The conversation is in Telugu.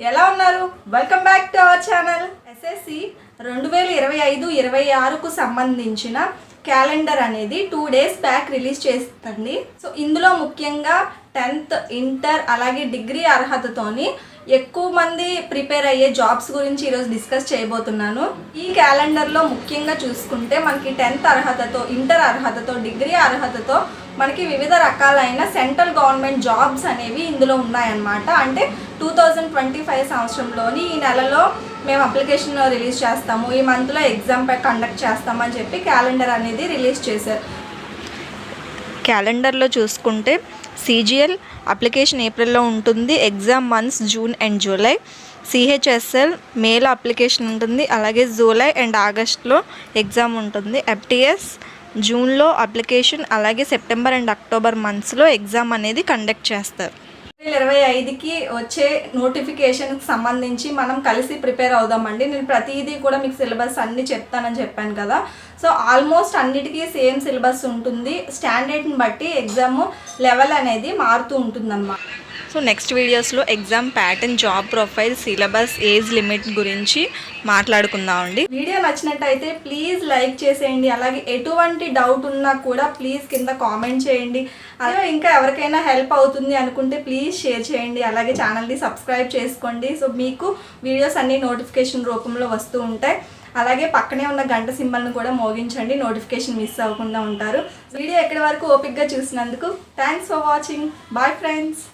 ఎలా ఉన్నారు? Welcome back to our channel SSC రెండు వేల ఇరవై ఐదు ఇరవై ఆరుకు సంబంధించిన క్యాలెండర్ అనేది టూ డేస్ బ్యాక్ రిలీజ్ చేస్తుంది. సో ఇందులో ముఖ్యంగా టెన్త్ ఇంటర్ అలాగే డిగ్రీ అర్హతతోని ఎక్కువ మంది ప్రిపేర్ అయ్యే జాబ్స్ గురించి ఈరోజు డిస్కస్ చేయబోతున్నాను. ఈ క్యాలెండర్లో ముఖ్యంగా చూసుకుంటే మనకి టెన్త్ అర్హతతో ఇంటర్ అర్హతతో డిగ్రీ అర్హతతో మనకి వివిధ రకాలైన సెంట్రల్ గవర్నమెంట్ జాబ్స్ అనేవి ఇందులో ఉన్నాయన్నమాట. అంటే టూ థౌజండ్ ట్వంటీ ఫైవ్ సంవత్సరంలోని ఈ నెలలో మేము అప్లికేషన్ రిలీజ్ చేస్తాము. ఈ మంత్లో ఎగ్జామ్ కండక్ట్ చేస్తామని చెప్పి క్యాలెండర్ అనేది రిలీజ్ చేశారు. క్యాలెండర్లో చూసుకుంటే సీజీఎల్ అప్లికేషన్ ఏప్రిల్లో ఉంటుంది exam months June and July. CHSL మేలో అప్లికేషన్ ఉంటుంది అలాగే జూలై అండ్ ఆగస్ట్లో ఎగ్జామ్ ఉంటుంది. ఎఫ్టీఎస్ జూన్లో అప్లికేషన్ అలాగే సెప్టెంబర్ అండ్ అక్టోబర్ మంత్స్లో ఎగ్జామ్ అనేది కండక్ట్ చేస్తారు. ఇరవై ఐదుకి వచ్చే నోటిఫికేషన్కి సంబంధించి మనం కలిసి ప్రిపేర్ అవుదామండి. నేను ప్రతిదీ కూడా మీకు సిలబస్ అన్ని చెప్తానని చెప్పాను కదా. సో ఆల్మోస్ట్ అన్నిటికీ సేమ్ సిలబస్ ఉంటుంది. స్టాండర్డ్ని బట్టి ఎగ్జామ్ లెవెల్ అనేది మారుతూ ఉంటుందన్నమాట. సో నెక్స్ట్ వీడియోస్లో exam pattern job profile syllabus age limit గురించి మాట్లాడుకుందామండి. వీడియో నచ్చినట్టయితే ప్లీజ్ లైక్ చేసేయండి. అలాగే ఎటువంటి డౌట్ ఉన్నా కూడా ప్లీజ్ కింద కామెంట్ చేయండి. అలాగే ఇంకా ఎవరికైనా హెల్ప్ అవుతుంది అనుకుంటే ప్లీజ్ షేర్ చేయండి. అలాగే ఛానల్ని సబ్స్క్రైబ్ చేసుకోండి. సో మీకు వీడియోస్ అన్ని నోటిఫికేషన్ రూపంలో వస్తూ ఉంటాయి. అలాగే పక్కనే ఉన్న గంట సింబల్ను కూడా మోగించండి. నోటిఫికేషన్ మిస్ అవ్వకుండా ఉంటారు. వీడియో ఎక్కడి వరకు ఓపిక్గా చూసినందుకు thanks for watching bye friends